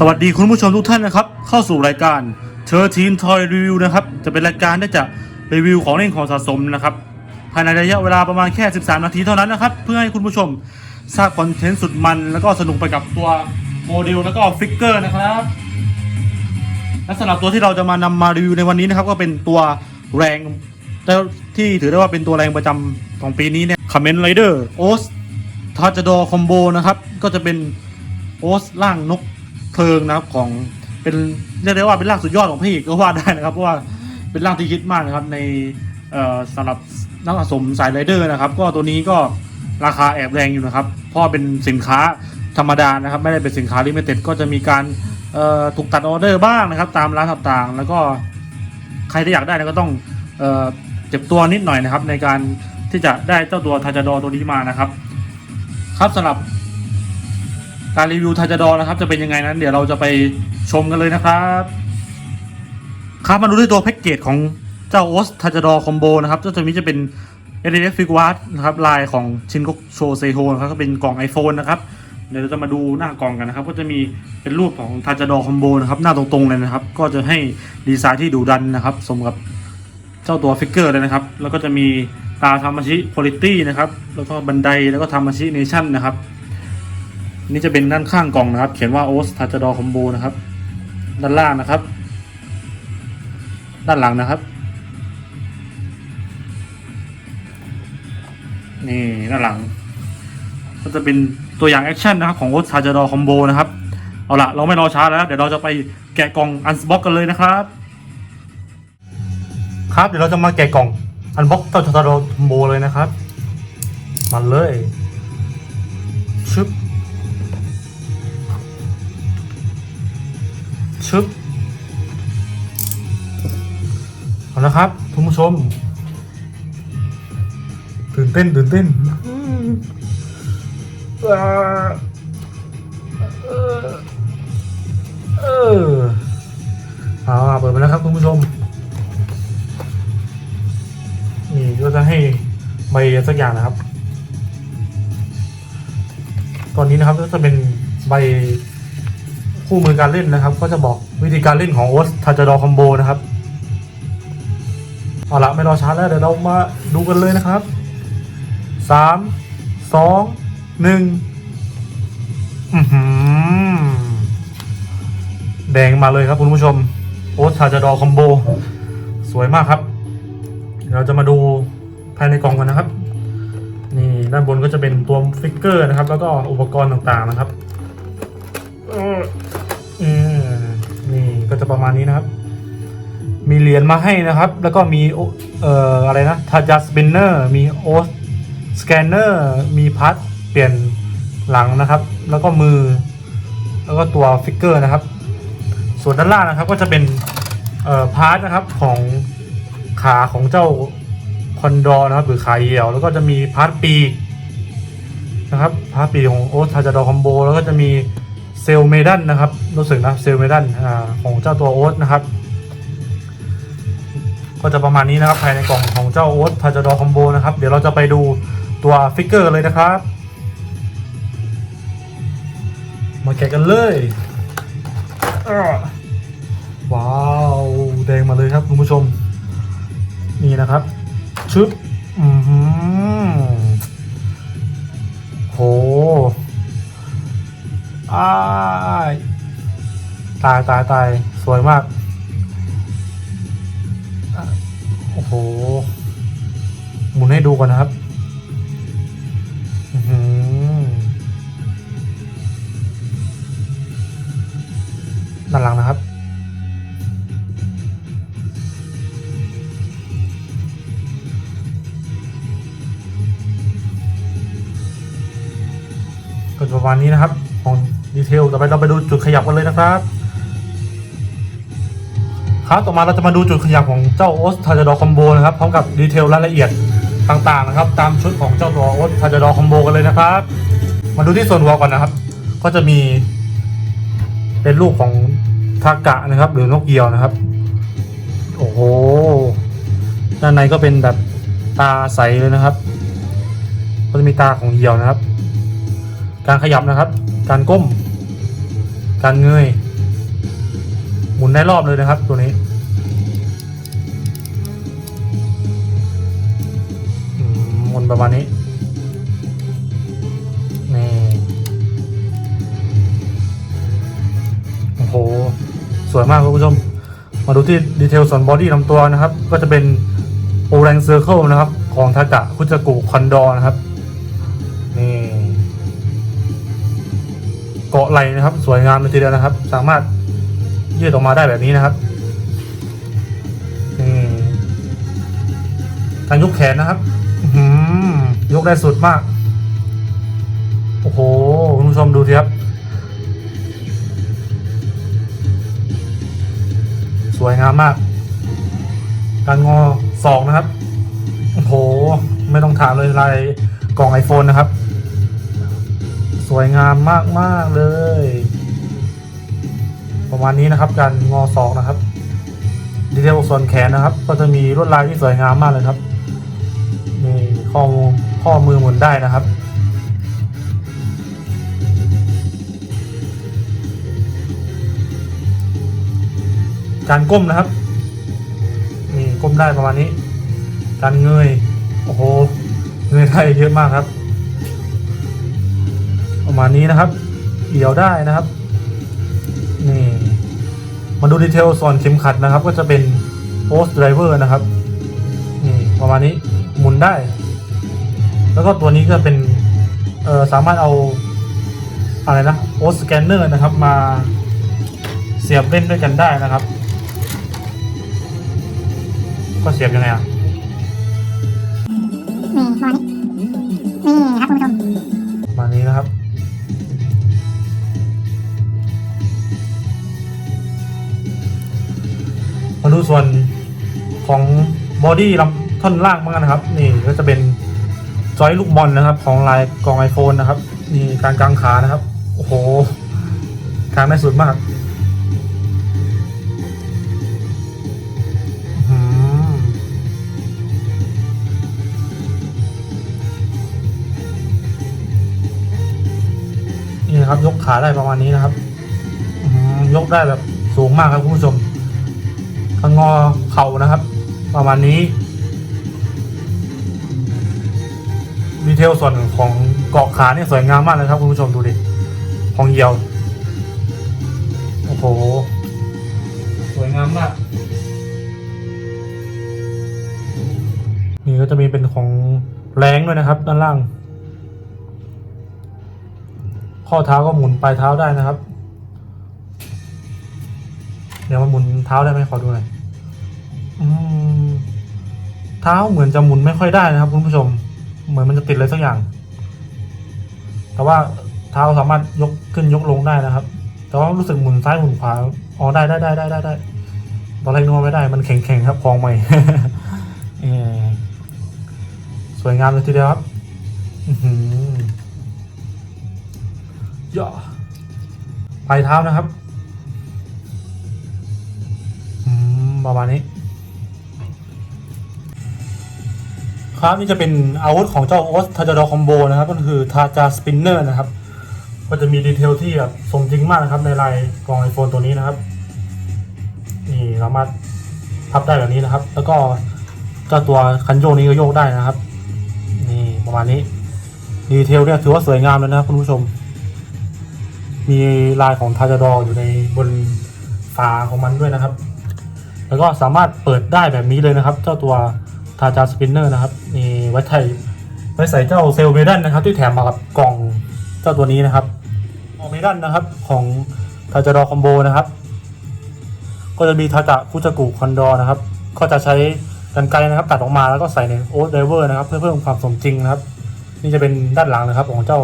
สวัสดีคุณผู้ชมทุกท่านนะครับ เข้าสู่รายการเ h อทีนทอยรีวิวนะครับ จะเป็นรายการที่จะรีวิวของเล่นของสะสมนะครับ ภายในระยะเวลาประมาณแค่ 13 นาทีเท่านั้นนะครับ เพื่อให้คุณผู้ชมทราบคอนเทนต์สุดมัน แล้วก็สนุกไปกับตัวโมเดลแล้วก็ฟิกเกอร์นะครับและสำหรับตัวที่เราจะมานำมารีวิวในวันนี้นะครับ ก็เป็นตัวแรงที่ถือได้ว่าเป็นตัวแรงประจำของปีนี้เนี่ยคอมเมนต์ไรเดอร์โอสทัชดอคอมโบนะครับก็จะเป็นโอสล่างนก เพลิงนะครับของเป็นเรียกได้ว่าเป็นร่างสุดยอดของพี่ก็ว่าได้นะครับเพราะว่าเป็นร่างที่คิดมากนะครับในสำหรับนักสะสมสายไรเดอร์นะครับ ก็ตัวนี้ก็ราคาแอบแรงอยู่นะครับเพราะเป็นสินค้าธรรมดานะครับ ไม่ได้เป็นสินค้าลิมิเต็ดก็จะมีการถูกตัดออเดอร์บ้างนะครับ ตามร้านต่างๆ แล้วก็ใครที่อยากได้ก็ต้องเอ่อเจ็บตัวนิดหน่อยนะครับ ในการที่จะได้เจ้าตัวทาจาดอตัวนี้มานะครับ ครับสำหรับ การรีวิวทาจาดอนะครับ จะเป็นยังไงนั้น เดี๋ยวเราจะไปชมกันเลยนะครับ ครับมาดูที่ตัวแพ็กเกจของเจ้าโอสทาจาดอคอมโบนะครับเจ้าตัวนี้จะเป็น l e d f i g w a r นะครับลายของชินโกโชเซโฮนะครับก็เป็นกล่อง iPhone นะครับเดี๋ยวเราจะมาดูหน้ากล่องกันนะครับ ก็จะมีเป็นรูปของทาจาดอคอมโบนะครับหน้าตรงๆเลยนะครับ ก็จะให้ดีไซน์ที่ดุดันนะครับ สมกับเจ้าตัวฟิกเกอร์เลยนะครับ แล้วก็จะมีตาทามาชิพ l i t y นะครับ แล้วก็บันไดแล้วก็ทามาชิเนชั่นนะครับ นี่จะเป็นด้านข้างกล่องนะครับ เขียนว่าโอสทัชดอคอมโบนะครับ ด้านล่างนะครับ ด้านหลังนะครับ นี่ด้านหลัง ก็จะเป็นตัวอย่างแอคชั่นนะครับของโอสทัชดอคอมโบนะครับ เอาละเราไม่รอช้าแล้ว เดี๋ยวเราจะไปแกะกล่องอันบ็อกกันเลยนะครับ ครับเดี๋ยวเราจะมาแกะกล่องอันบ็อกเจ้าทัชดอคอมโบเลยนะครับมาเลยชึบ ชึบเอาละครับคุณผู้ชม ตื่นเต้นตื่นเต้นอืมอ่าเออเออเอาเปิดไปแล้วครับคุณผู้ชม นี่ก็จะให้ใบสักอย่างนะครับ ตอนนี้นะครับก็จะเป็นใบ คู่มือการเล่นนะครับ ก็จะบอกวิธีการเล่นของโอสทาจดอคอมโบนะครับเอาละไม่รอช้าแล้วเดี๋ยวเรามาดูกันเลยนะครับสามสองหนึ่งแดงมาเลยครับคุณผู้ชม โอสทาจดอคอมโบ สวยมากครับ เราจะมาดูภายในกล่องกันนะครับ นี่ด้านบนก็จะเป็นตัวฟิกเกอร์นะครับ แล้วก็อุปกรณ์ต่างๆนะครับ อืมนี่ก็จะประมาณนี้นะครับ มีเหรียญมาให้นะครับ แล้วก็มีอเอ่ออะไรนะทาจัสเบนเนอร์มีโอสสแกนเนอร์มีพัดเปลี่ยนหลังนะครับ แล้วก็มือ แล้วก็ตัวฟิกเกอร์นะครับ ส่วนด้านล่างนะครับ ก็จะเป็นเอ่อพาร์ทนะครับของขาของเจ้าคอนดอร์นะครับ หรือขาเหี่ยว แล้วก็จะมีพาร์ทปีกนะครับพาร์ทปีกของโอสทาจาดอคอมโบแล้วก็จะมี เซลเมดันนะครับรู้สึกนะเซลเมดันของเจ้าตัวโอ๊ตนะครับ ก็จะประมาณนี้นะครับภายในกล่องของเจ้าโอ๊ตทาจดอคอมโบนะครับ เดี๋ยวเราจะไปดูตัวฟิกเกอร์เลยนะครับ มาแกะกันเลยว้าวแดงมาเลยครับคุณผู้ชม นี่นะครับชึบอือหือโห อ้ายตายตายตายสวยมาก โอ้โห หมุนให้ดูก่อนนะครับอื้อหือด้านหลังนะครับ ก็ประมาณนี้นะครับของ ดีเทลต่อไปเราไปดูจุดขยับกันเลยนะครับครับต่อมาเราจะมาดูจุดขยับของเจ้าโอสทาจดอคอมโบนะครับพร้อมกับดีเทลรายละเอียดต่างๆนะครับ ตามชุดของเจ้าตัวโอสทาจดอคอมโบกันเลยนะครับ มาดูที่ส่วนหัวก่อนนะครับ ก็จะมีเป็นรูปของทากะนะครับ หรือนกเหยี่ยวนะครับ โอ้โหด้านในก็เป็นแบบตาใสเลยนะครับ ก็จะมีตาของเหยี่ยวนะครับ การขยับนะครับ การก้ม การเงย หมุนได้รอบเลยนะครับตัวนี้หมุนประมาณนี้นี่โอ้โห สวยมากคุณผู้ชม มาดูที่ดีเทลส่วนบอดี้ลำตัวนะครับ ก็จะเป็นโอแรงเซอร์เคิลนะครับ ของทากะคุจกุคอนดอนะครับ เกาะไหลนะครับ สวยงามเลยทีเดียวนะครับ สามารถยืดออกมาได้แบบนี้นะครับนี่การยกแขนนะครับยกได้สุดมาก โอ้โหคุณผู้ชมดูทีครับ สวยงามมาก การงอสองนะครับ โอ้โห ไม่ต้องถามเลยลายกล่อง iPhone นะครับ สวยงามมากมาก ๆ เลย ประมาณนี้นะครับ การงอศอกนะครับ ดีเทลส่วนแขนนะครับ ก็จะมีลวดลายที่สวยงามมากเลยครับนี่ข้อมือข้อมือหมุนได้นะครับการก้มนะครับนี่ก้มได้ประมาณนี้ การเงย โอ้โห เงยได้เยอะมากครับ มาณนี้นะครับเดี่ยวได้นะครับนี่มาดูดีเทลส่วนเข็มขัดนะครับ ก็จะเป็นโ s สไดเวอร์นะครับนี่ประมาณนี้หมุนได้ แล้วก็ตัวนี้ก็เป็นเอ่อสามารถเอาอะไรนะโ s สแกนเนอร์นะครับมาเสียบเล่นด้วยกันได้นะครับ ก็เสียบยังไงอะนี่ประมาณนี้นี่ครับคุณผู้ชมประมาณนี้นะครับ ดูส่วนของบอดี้ลำท่อนล่างบ้างนะครับ นี่ก็จะเป็นจอยลูกบอลนะครับ ของลายกล่อง iPhone นะครับ นี่การกางขานะครับ โอ้โหกางได้สุดมากนี่นะครับยกขาได้ประมาณนี้นะครับยกได้แบบสูงมากครับคุณผู้ชม กงอเข่านะครับ ประมาณนี้ดีเทลส่วนของเกาะขาเนี่ยสวยงามมากเลยครับคุณผู้ชมดูดิของเหยียวโอ้โหสวยงามมากนี่ก็จะมีเป็นของแรงด้วยนะครับ ด้านล่าง ข้อเท้าก็หมุนปลายเท้าได้นะครับ เดี๋ยวมันหมุนเท้าได้ไหมขอดูหน่อยอืมเท้าเหมือนจะหมุนไม่ค่อยได้นะครับ คุณผู้ชม เหมือนมันจะติดอะไรสักอย่าง แต่ว่าเท้าสามารถยกขึ้นยกลงได้นะครับ แต่ว่ารู้สึกหมุนซ้ายหมุนขวาอ๋อได้ได้ได้ได้ได้ได้ตอนแรกนึกว่าไม่ได้ มันแข็งแข็งๆครับคลองใหม่สวยงามเลยทีเดียวครับอย่าปลายเท้านะครับ ประมาณนี้ ครับนี่จะเป็นอาวุธของเจ้าโอสทาจาดอคอมโบนะครับ ก็คือทาจาสปินเนอร์นะครับ ก็จะมีดีเทลที่แบบสมจริงมากนะครับในลายกล่องไอโฟนตัวนี้นะครับ นี่สามารถพับได้แบบนี้นะครับ แล้วก็เจ้าตัวคันโยกนี้ก็โยกได้นะครับ นี่ประมาณนี้ดีเทลเนี่ยถือว่าสวยงามเลยนะครับคุณผู้ชม มีลายของทาจาดออยู่ในบนฝาของมันด้วยนะครับ แล้วก็สามารถเปิดได้แบบนี้เลยนะครับ เจ้าตัวทาจาสปินเนอร์นะครับนี่ไว้ใส่ไว้ใส่เจ้าเซลเมดันนะครับ ที่แถมมากับกล่องเจ้าตัวนี้นะครับอเมดันนะครับของทาจาดอคอมโบนะครับ ก็จะมีทาจะคุจกุคอนดอนะครับ ก็จะใช้กันไกรนะครับ ตัดออกมาแล้วก็ใส่ในโอ๊ตไดเวอร์นะครับ เพื่อเพิ่มความสมจริงนะครับ นี่จะเป็นด้านหลังนะครับของเจ้า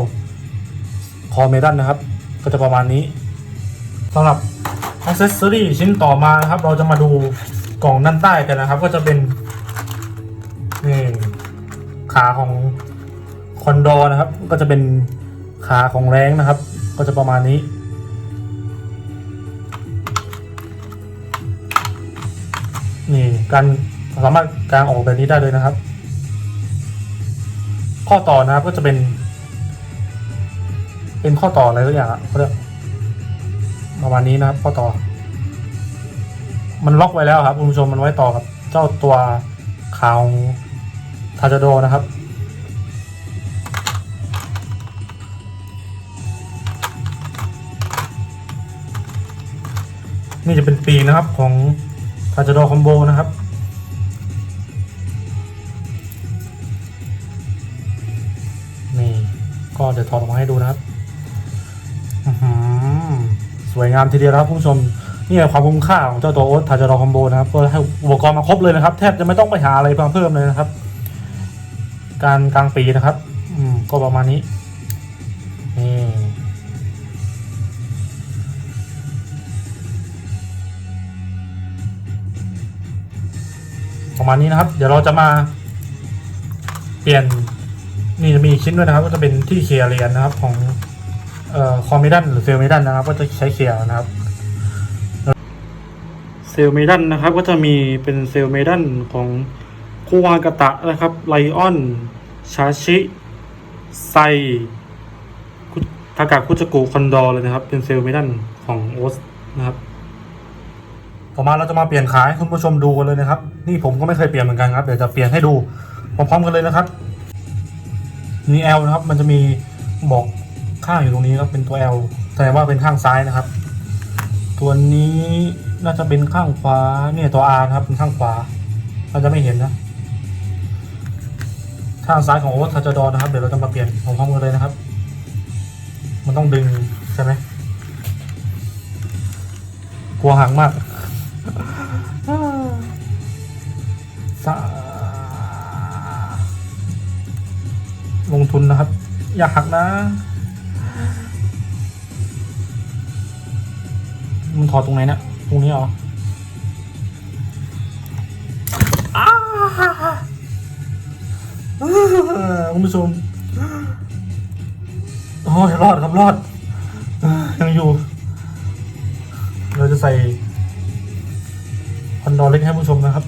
คอเมดันนะครับ ก็จะประมาณนี้สำหรับ อ c เซสซอรี่ชิ้นต่อมานะครับ เราจะมาดูกล่องด้านใต้กันนะครับ ก็จะเป็นนี่ขาของคอนดอนะครับ ก็จะเป็นขาของแรงนะครับ ก็จะประมาณนี้ นี่การสามารถกางออกแบบนี้ได้เลยนะครับ ข้อต่อนะครับก็จะเป็น เป็นข้อต่ออะไรสักอย่างอะเขาเรียก ประมาณนี้นะครับข้อต่อ มันล็อกไว้แล้วครับคุณผู้ชมมันไว้ต่อกับเจ้าตัวขาวทาจโดนะครับนี่จะเป็นปีนะครับของทาจโดคอมโบนะครับ นี่ก็เดี๋ยวถอดออกมาให้ดูนะครับ สวยงามทีเดียวนะครับคุณผู้ชมนี่แหละความคุ้มค่าของเจ้าตัวโอ๊ตทาจารอคอมโบนะครับก็ให้อุปกรณ์มาครบเลยนะครับ แทบจะไม่ต้องไปหาอะไรเพิ่มเพิ่มเลยนะครับ การกลางปีนะครับ อืมก็ประมาณนี้นี่ประมาณนี้นะครับ เดี๋ยวเราจะมา เปลี่ยนนี่จะมีชิ้นด้วยนะครับ ก็จะเป็นที่เคลียร์เหรียญนะครับของ คอมมิดันหรือเซลมิดันนะครับ ก็จะใช้เคลียร์นะครับเซลมิดันนะครับ ก็จะมีเป็นเซลมิดันของคูวากะตะนะครับไลออนชาชิ ไซคุทากาคุจกุคอนดอร์เลยนะครับ เป็นเซลมิดันของโอสนะครับต่อมาเราจะมาเปลี่ยนขายให้คุณผู้ชมดูกันเลยนะครับ นี่ผมก็ไม่เคยเปลี่ยนเหมือนกันครับเดี๋ยวจะเปลี่ยนให้ดูพร้อมๆกันเลยนะครับนี่ L นะครับ มันจะมีบอก ข้างอยู่ตรงนี้ครับเป็นตัว L แสดงว่าเป็นข้างซ้ายนะครับ ตัวนี้น่าจะเป็นข้างขวาเนี่ยตัว R นะครับเป็นข้างขวาเราจะไม่เห็นนะข้างซ้ายของโอ๊ตทัจดอนะครับ เดี๋ยวเราจะมาเปลี่ยนพร้อมๆกันเลยนะครับ มันต้องดึงใช่ไหมกลัวหักมากสาลงทุนนะครับ อย่าหักนะ มันถอดตรงไหนเนี่ยตรงนี้เหรออาคุณผู้ชมโอ้ยรอดครับรอด ยังอยู่ เราจะใส่คอนโดเล็กให้ผู้ชมนะครับ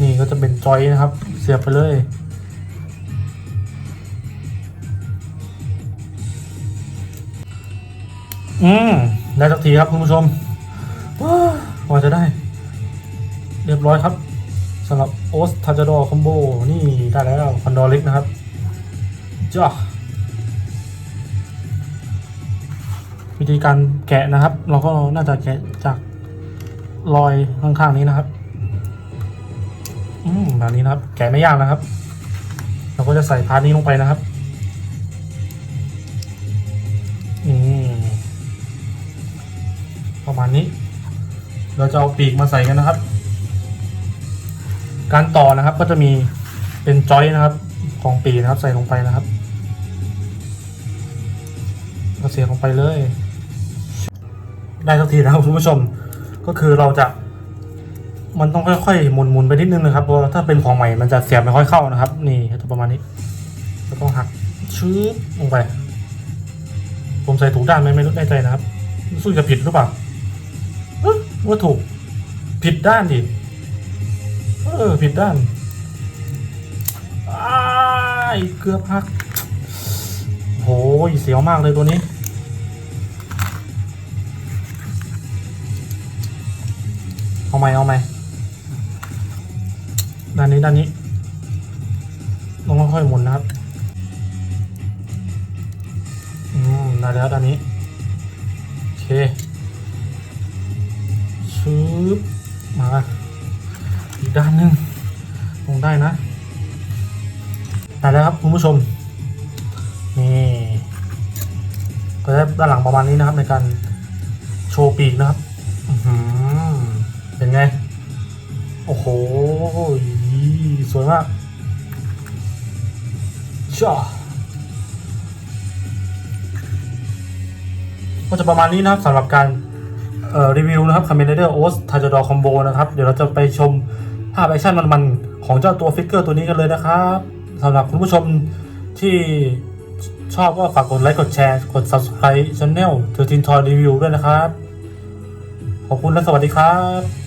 นี่ก็จะเป็นจอยนะครับ เสียบไปเลย อืมได้สักทีครับคุณผู้ชมว่าจะได้ เรียบร้อยครับสำหรับโอสทาจาดอคอมโบนี่ได้แล้วคอนดอเล็กนะครับจ้าวิธีการแกะนะครับ เราก็น่าจะแกะจากรอยข้างๆนี้นะครับ อืมแบบนี้นะครับ แกะไม่ยากนะครับ เราก็จะใส่พาร์ทนี้ลงไปนะครับ เราจะเอาปีกมาใส่กันนะครับ การต่อนะครับก็จะมีเป็นจอยนะครับของปีกนะครับใส่ลงไปนะครับก็เสียบลงไปเลย ได้สักทีนะครับคุณผู้ชม ก็คือเราจะ มันต้องค่อยๆหมุนๆไปนิดนึงนะครับเพราะถ้าเป็นของใหม่มันจะเสียบไม่ค่อยเข้านะครับ นี่จะประมาณนี้ก็ต้องหักชืบลงไป ผมใส่ถูกด้านไหมไม่รู้แน่ใจนะครับรู้สึกจะผิดหรือเปล่า ว่าถูกผิดด้านดิเออผิดด้านอ้ายเกือบหักโหยเสียวมากเลยตัวนี้ เอาไหมเอาไหมด้านนี้ด้านนี้ต้องค่อยๆหมุนนะครับ อืมได้แล้วด้านนี้ โอเคืบมาอีกด้านหนึ่งลงได้นะได้แล้วครับคุณผู้ชมนี่ก็ได้ด้านหลังประมาณนี้นะครับในการโชว์ปีกนะครับอืเป็นไง โอ้โห สวยมากจ้าก็จะประมาณนี้นะครับสำหรับการ รีวิวนะครับ c a m e n Rider o s t a j a d o r Combo นะครับเดี๋ยวเราจะไปชมภาพแอคชั่นมันๆของเจ้าตัวฟิกเกอร์ตัวนี้กันเลยนะครับสำหรับคุณผู้ชมที่ชอบก็ฝากกดไลค์กดแชร์ กด subscribe channel 13 Toy Review ด้วยนะครับ ขอบคุณและสวัสดีครับ